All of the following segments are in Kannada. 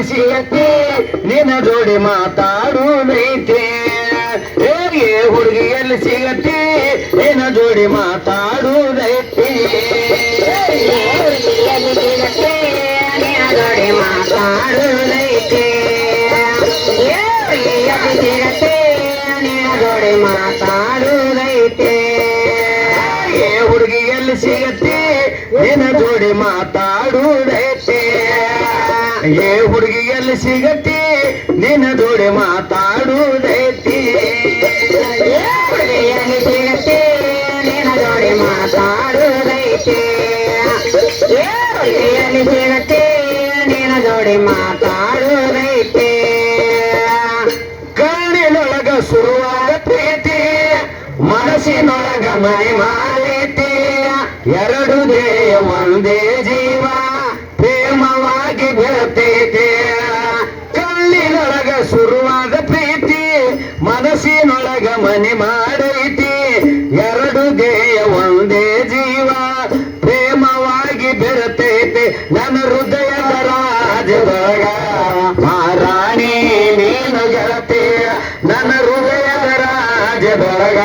ಎಲ್ಲಿ ಸಿಗತ್ತೆ ನಿನ್ನ ಜೋಡಿ ಮಾತಾಡುವುದೈತೆ ಹೇಗೆ ಹುಡುಗಿ ಎಲ್ಲಿ ಸಿಗತ್ತೆ ನಿನ್ನ ಜೋಡಿ ಮಾತಾಡುವುದೈತೆ ಹುಡುಗಿಯಲ್ಲಿ ಸಿಗತ್ತೆ ನಿನ್ನ ಜೋಡಿ ಮಾತಾಡುವುದೈತೆ ಹುಡುಗಿಯಲ್ಲಿ ಸಿಗತ್ತೆ ನಿನ್ನ ಜೋಡಿ ಮಾತಾಡುವುದೈತೆ ಏ ಹುಡುಗಿ ಎಲ್ಲಿ ಸಿಗತ್ತೆ ನಿನ್ನ ಜೋಡಿ ಮಾತಾಡುವುದೈತೆ ಏ ಹುಡುಗಿಯಲ್ಲಿ ಸಿಗತ್ತೆ ನಿನ್ನ ಜೋಡಿ ಮಾತಾಡುವುದೈತಿ. ಹುಡುಗಿಯಲ್ಲಿ ಸಿಗತ್ತೆ ನಿನ್ನ ಜೋಡಿ ಮಾತಾಡುವುದೈತೆ. ಹುಡುಗಿಯಲ್ಲಿ ಸಿಗತ್ತೆ ನಿನ್ನ ಜೋಡಿ ಮಾತಾಡುವುದೈತಿ. ಕಣ್ಣಿನೊಳಗ ಶುರುವಾದ ಪ್ರೀತಿ ಮನಸ್ಸಿನೊಳಗ ಮನೆ ಮಾಲೈತಿ ಎರಡು ದೇಹ ಒಂದೇ ಜೀವ. ಮನಸ್ಸಿನೊಳಗ ಮನೆ ಮಾಡೈತಿ. ಎರಡು ದೇಹ ಒಂದೇ ಜೀವ. ಪ್ರೇಮವಾಗಿ ಬೆರತೈತೆ ನನ್ನ ಹೃದಯದ ರಾಜದೊಳಗ. ಮಾರಾಣಿ ನೀನು ಗೆಳತೆಯ ನನ್ನ ಹೃದಯದ ರಾಜದೊಳಗ.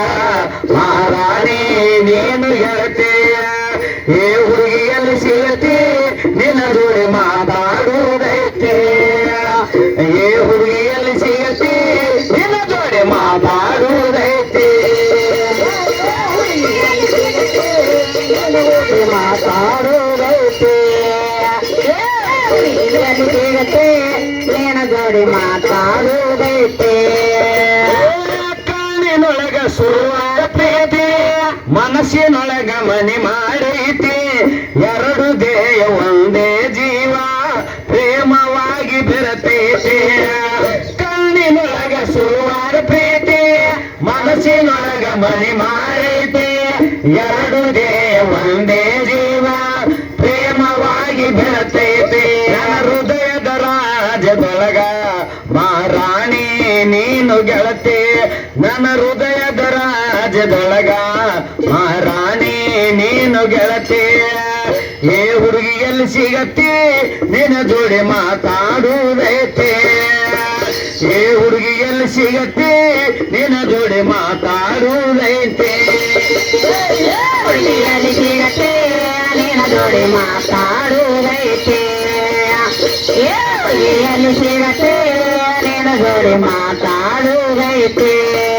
ಮಾರಾಣಿ ನೀನು ಗೆಳತಿ. ಹುಡುಗಿಯಲ್ಲಿ ಸಿಗತ್ತೆ ಏನ ಜೋಡಿ ಮಾತಾಡುವುದೈತೆ ಕಾಣಿನೊಳಗ ಸುರುವಾದ ಪ್ರೀತಿ, ಮನಸ್ಸಿನೊಳಗ ಮನೆ ಮಾಡೈತಿ. ಎರಡು ದೇಹ ಒಂದೇ ಜೀವ, ಪ್ರೇಮವಾಗಿ ಬೆರತೈತೆ. ಕಾಣಿನೊಳಗ ಸುರುವಾದ ಪ್ರೀತಿ, ಮನಸ್ಸಿನೊಳಗ ಮನೆ ಮಾಡೈತೆ. ಎರಡು ದೇಹ ಒಂದೇ ಜೀವ ಮಾರಾಣಿ ನೀನು ಗೆಳತಿ, ನನ್ನ ಹೃದಯದ ರಾಜದೊಳಗ ಮಾರಾಣಿ ನೀನು ಗೆಳತಿ, ಏ ಹುಡುಗಿಯಲ್ಲಿ ಸಿಗತ್ತೆ ನಿನ್ನ ಜೋಡಿ ಮಾತಾಡುವುದೈತೆ ಏ ಹುಡುಗಿಯಲ್ಲಿ ಸಿಗತ್ತೆ ನಿನ್ನ ಜೋಡಿ ಮಾತಾಡುವುದೈತೆ ಹುಡುಗಿಯಲ್ಲಿ ಸಿಗತ್ತೆ ನಿನ್ನ ಜೋಡಿ ಮಾತಾಡುವುದೈತೆ ಹುಡುಗಿಯಲ್ಲಿ ಸಿಗತ್ತೆ ನಿನ್ನ ಜೋಡಿ ಮಾತಾಡುವುದೈತೆ ಮಾರಿ